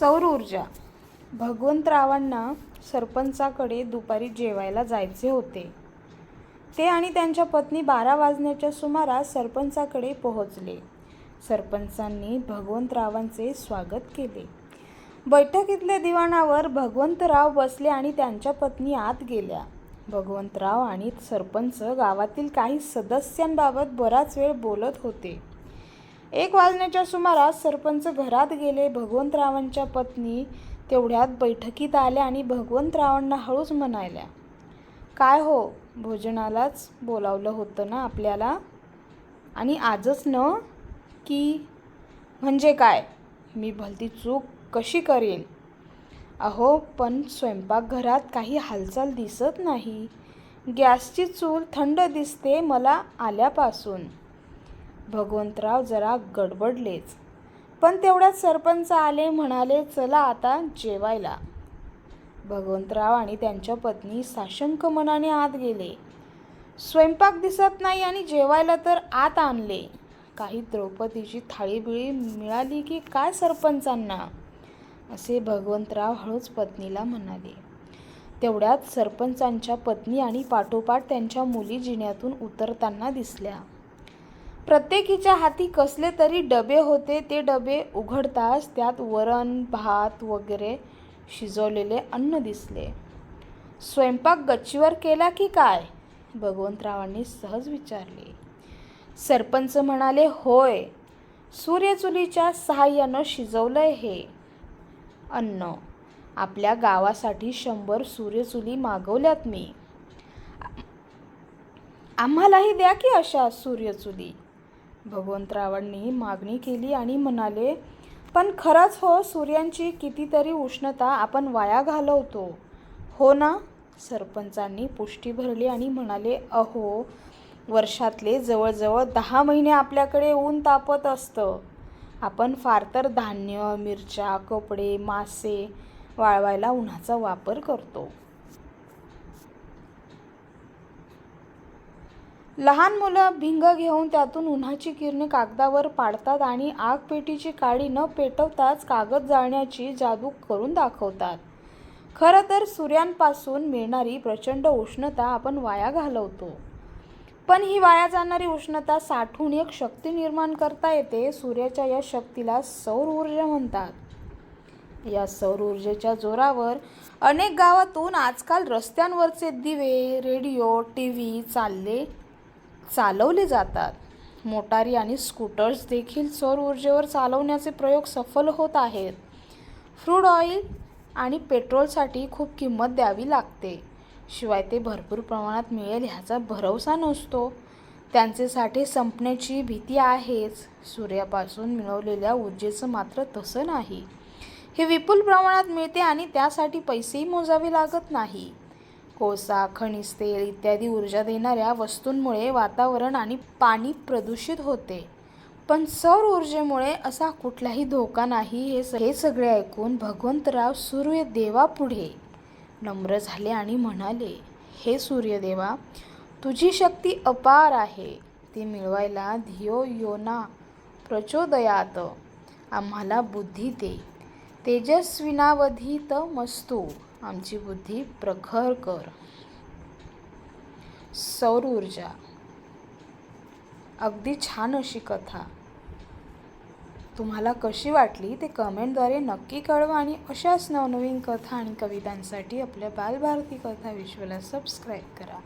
सौर ऊर्जा. भगवंतरावांना सरपंचाकडे दुपारी जेवायला जायचे होते. ते आणि त्यांच्या पत्नी बारा वाजण्याच्या सुमारास सरपंचाकडे पोहोचले. सरपंचांनी भगवंतरावांचे स्वागत केले. बैठकीतल्या दिवाणावर भगवंतराव बसले आणि त्यांच्या पत्नी आत गेल्या. भगवंतराव आणि सरपंच गावातील काही सदस्यांबाबत बराच वेळ बोलत होते. एक वाजण्याच्या सुमारास सरपंच घरात गेले. भगवंतरावांच्या पत्नी तेवढ्यात बैठकीत आल्या आणि भगवंतरावांना हळूच म्हणाल्या काय हो भोजनालाच बोलावलं होतं ना आपल्याला? आणि आजच न? की म्हणजे काय? मी भलती चूक कशी करेन? अहो पण स्वयंपाकघरात काही हालचाल दिसत नाही. गॅसची चूल थंड दिसते मला आल्यापासून. भगवंतराव जरा गडबडलेच. पण तेवढ्यात सरपंच आले म्हणाले चला आता जेवायला. भगवंतराव आणि त्यांच्या पत्नी साशंक मनाने आत गेले. स्वयंपाक दिसत नाही आणि जेवायला तर आत आणले. काही द्रौपदीची थाळीबिळी मिळाली की काय सरपंचांना? असे भगवंतराव हळूच पत्नीला म्हणाले. तेवढ्यात सरपंचांच्या पत्नी आणि पाठोपाठ त्यांच्या मुली जिन्यातून उतरताना दिसल्या. प्रत्येकीच्या हाती कसले तरी डबे होते ते डबे उघडताच त्यात वरण भात वगैरे शिजवलेले अन्न दिसले. स्वयंपाक गच्चीवर केला की काय? भगवंतरावांनी सहज विचारले. सरपंच म्हणाले होय सूर्यचुलीच्या सहाय्यानं शिजवलंय हे अन्न. आपल्या गावासाठी शंभर सूर्यचुली मागवल्यात मी. आम्हालाही द्या की अशा सूर्यचुली भगवंतरावांनी मागणी केली आणि म्हणाले पण खरंच हो सूर्यांची कितीतरी उष्णता आपण वाया घालवतो. हो ना सरपंचांनी पुष्टी भरली आणि म्हणाले अहो वर्षातले जवळजवळ दहा महिने आपल्याकडे ऊन तापत असतं. आपण फार तर धान्य मिरच्या कपडे मासे वाळवायला उन्हाचा वापर करतो. लहान मुलं भिंग घेऊन त्यातून उन्हाची किरणे कागदावर पाडतात आणि आगपेटीची काडी न पेटवताच कागद जाळण्याची जादू करून दाखवतात. खरं तर सूर्यांपासून मिळणारी प्रचंड उष्णता आपण वाया घालवतो. पण ही वाया जाणारी उष्णता साठवून एक शक्ती निर्माण करता येते सूर्याच्या या शक्तीला सौर ऊर्जा म्हणतात. या सौर ऊर्जेच्या जोरावर अनेक गावातून आजकाल रस्त्यांवरचे दिवे रेडिओ टी व्ही चालले चालवले जातात. मोटारी आणि स्कूटर्स देखील सौर ऊर्जेवर चालवण्याचे प्रयोग सफल होत आहेत. फ्रूड ऑइल आणि पेट्रोलसाठी खूप किंमत द्यावी लागते. शिवाय ते भरपूर प्रमाणात मिळेल ह्याचा भरवसा नसतो. त्यांचे साठे संपण्याची भीती आहेच. सूर्यापासून मिळवलेल्या ऊर्जेचं मात्र तसं नाही. हे विपुल प्रमाणात मिळते आणि त्यासाठी पैसेही मोजावे लागत नाही. कोळसा खनिज तेल इत्यादी ऊर्जा देणाऱ्या वस्तूंमुळे वातावरण आणि पाणी प्रदूषित होते. पण सौर ऊर्जेमुळे असा कुठलाही धोका नाही हे स हे सगळे ऐकून भगवंतराव सूर्यदेवापुढे नम्र झाले आणि म्हणाले हे सूर्यदेवा तुझी शक्ती अपार आहे. ती मिळवायला धियो योना प्रचोदयात. आम्हाला बुद्धी दे. तेजस्विनावधीत मस्तू. आमची बुद्धी प्रखर कर. सौर ऊर्जा. अगदी छान अशी कथा. तुम्हाला कशी वाटली ते कमेंटद्वारे नक्की कळवा आणि अशाच नवनवीन कथा आणि कवितांसाठी आपल्या बालभारती कथा विश्वला सबस्क्राईब करा.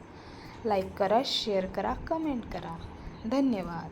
लाईक करा शेअर करा कमेंट करा. धन्यवाद.